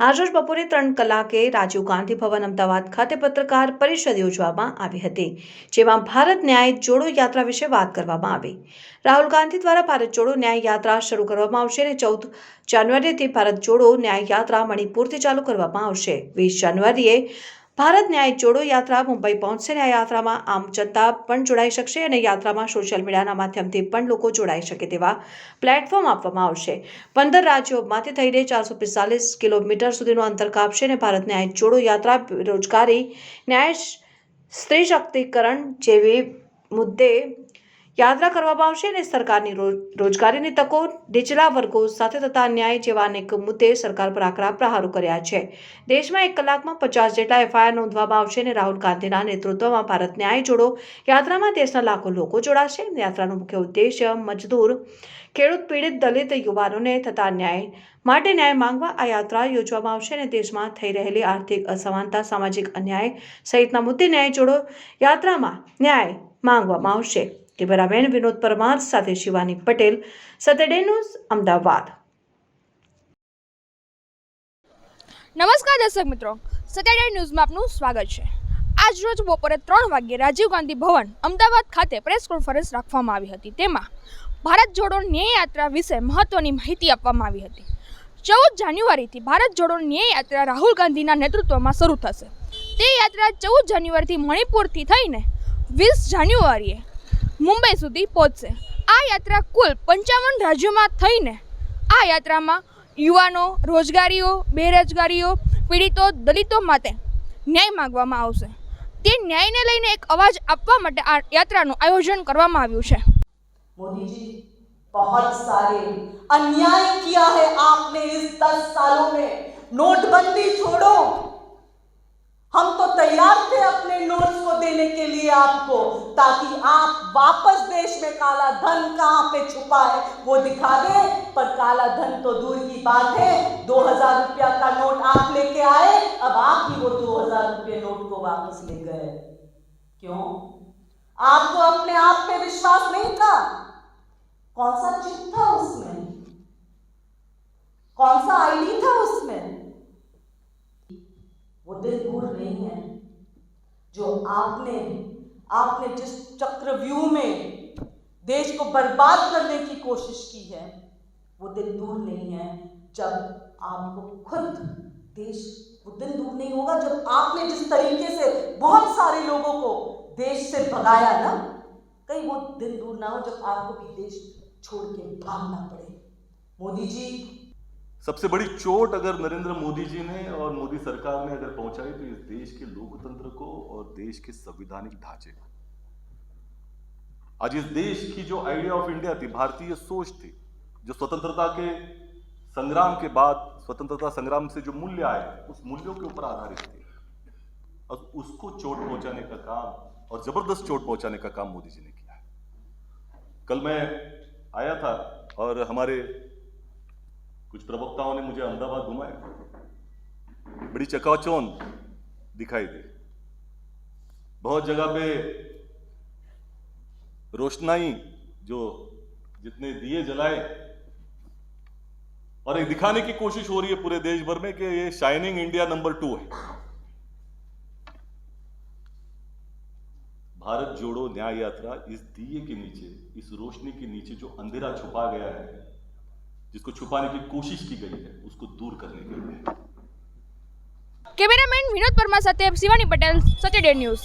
આજરોજ બપોરે ત્રણ કલાકે રાજીવ ગાંધી ભવન અમદાવાદ ખાતે પત્રકાર પરિષદ યોજવામાં આવી હતી, જેમાં ભારત ન્યાય જોડો યાત્રા વિશે વાત કરવામાં આવી. રાહુલ ગાંધી દ્વારા ભારત જોડો ન્યાય યાત્રા શરૂ કરવામાં આવશે અને ચૌદ જાન્યુઆરીથી ભારત જોડો ન્યાય યાત્રા મણિપુરથી ચાલુ કરવામાં આવશે. વીસ જાન્યુઆરીએ ભારત ન્યાય જોડો યાત્રા મુંબઈ પહોંચશે અને આ યાત્રામાં આમ જનતા પણ જોડાઈ શકશે અને યાત્રામાં સોશિયલ મીડિયાના માધ્યમથી પણ લોકો જોડાઈ શકે તેવા પ્લેટફોર્મ આપવામાં આવશે. પંદર રાજ્યોમાંથી થઈને ચારસો પિસ્તાલીસ કિલોમીટર સુધીનું અંતર કાપશે અને ભારત ન્યાય જોડો યાત્રા રોજગારી, ન્યાય સ્ત્રી શક્તિકરણ જેવી મુદ્દે યાત્રા કરવામાં આવશે અને સરકારની રોજગારીની તકો નીચલા વર્ગો સાથે થતા ન્યાય જેવા અનેક મુદ્દે સરકાર પર આકરા પ્રહારો કર્યા છે. દેશમાં એક કલાકમાં પચાસ જેટલા એફઆઈઆર નોંધવામાં આવશે અને રાહુલ ગાંધીના નેતૃત્વમાં ભારત ન્યાય જોડો. યાત્રામાં દેશના લાખો લોકો જોડાશે. યાત્રાનો મુખ્ય ઉદ્દેશ્ય મજદૂર, ખેડૂત પીડિત દલિત યુવાનોને થતા ન્યાય માટે ન્યાય માંગવા આ યાત્રા યોજવામાં આવશે અને દેશમાં થઈ રહેલી આર્થિક અસમાનતા, સામાજિક અન્યાય સહિતના મુદ્દે ન્યાય જોડો યાત્રામાં ન્યાય માંગવામાં આવશે. કેમેરામેન વિનોદ પરમાર સાથે શિવાની પટેલ સેટરડે ન્યૂઝ અમદાવાદ. નમસ્કાર દર્શક મિત્રો. સેટરડે ન્યૂઝમાં આપનું સ્વાગત છે. આજ રોજ બપોરે ત્રણ વાગ્યે રાજીવ ગાંધી ભવન, અમદાવાદ ખાતે પ્રેસ કોન્ફરન્સ રાખવામાં આવી હતી. તેમાં ભારત જોડો ન્યાય યાત્રા વિશે મહત્વની માહિતી આપવામાં આવી હતી. ચૌદ જાન્યુઆરીથી ભારત જોડો ન્યાય યાત્રા રાહુલ ગાંધીના નેતૃત્વમાં શરૂ થશે. તે યાત્રા ચૌદ જાન્યુઆરીથી મણિપુરથી થઈને વીસ જાન્યુઆરીએ મુંબઈ સુધી પહોંચશે આ યાત્રા કુલ પંચાવન રાજ્યોમાં થઈને આ યાત્રામાં યુવાનો રોજગારીઓ બેરોજગારીઓ પીડિતો દલિતો માટે ન્યાય માંગવામાં આવશે તે ન્યાયને લઈને એક અવાજ આપવા માટે આ યાત્રાનું આયોજન કરવામાં આવ્યું છે मोदी जी बहुत सारे अन्याय किया है आपने इस दस सालों में नोटबंदी छोड़ो हम तो तैयार थे अपने नोट्स को देने के लिए आपको ताकि आप वापस देश में काला धन कहाँ पे छुपा है? वो दिखा दे, पर काला धन तो दूर की बात है। दो हज़ार रुपया का नोट आप लेके आए, अब आप ही वो दो हज़ार रुपये नोट को वापस ले गए। क्यों? आपको अपने आप पे विश्वास नहीं था? कौन सा चिप था उसमें? कौन सा आईडी था उसमें? वो दिल दूर नहीं है। जो आपने आपने जिस चक्रव्यूह में देश को बर्बाद करने की कोशिश की है, वो दिन दूर नहीं है जब आपको खुद देश, वो दिन दूर नहीं होगा जब आपने जिस तरीके से बहुत सारे लोगों को देश से भगाया ना, कहीं वो दिन दूर ना हो जब आपको भी देश छोड़ के भागना पड़े। मोदी जी सबसे बड़ी चोट अगर नरेंद्र मोदी जी ने और मोदी सरकार ने अगर पहुंचाई तो इस देश के लोकतंत्र को और देश के संविधानिक ढांचे को। आज इस देश की जो आइडिया ऑफ़ इंडिया थी, भारतीय सोच थी, जो स्वतंत्रता के संग्राम के बाद, स्वतंत्रता संग्राम से जो मूल्य आए, उस मूल्यों के ऊपर आधारित थी। और उसको चोट पहुँचाने का काम और ज़बरदस्त चोट पहुँचाने का काम मोदी जी ने किया कल मैं आया था और हमारे कुछ प्रवक्ताओं ने मुझे अहमदाबाद घुमाया। बड़ी चकाचौंध दिखाई दी। बहुत जगह पे रोशनाई जो जितने दिए जलाए, और एक दिखाने की कोशिश हो रही है पूरे देश भर में कि ये शाइनिंग इंडिया नंबर टू है। भारत जोड़ो न्याय यात्रा इस दिए के नीचे, इस रोशनी के नीचे जो अंधेरा छुपा गया है जिसको छुपाने की कोशिश की गई है उसको दूर करने के लिए है કેમેરામેન વિનોદ પરમાર સાથે શિવાની પટેલ સેટેરડે ન્યૂઝ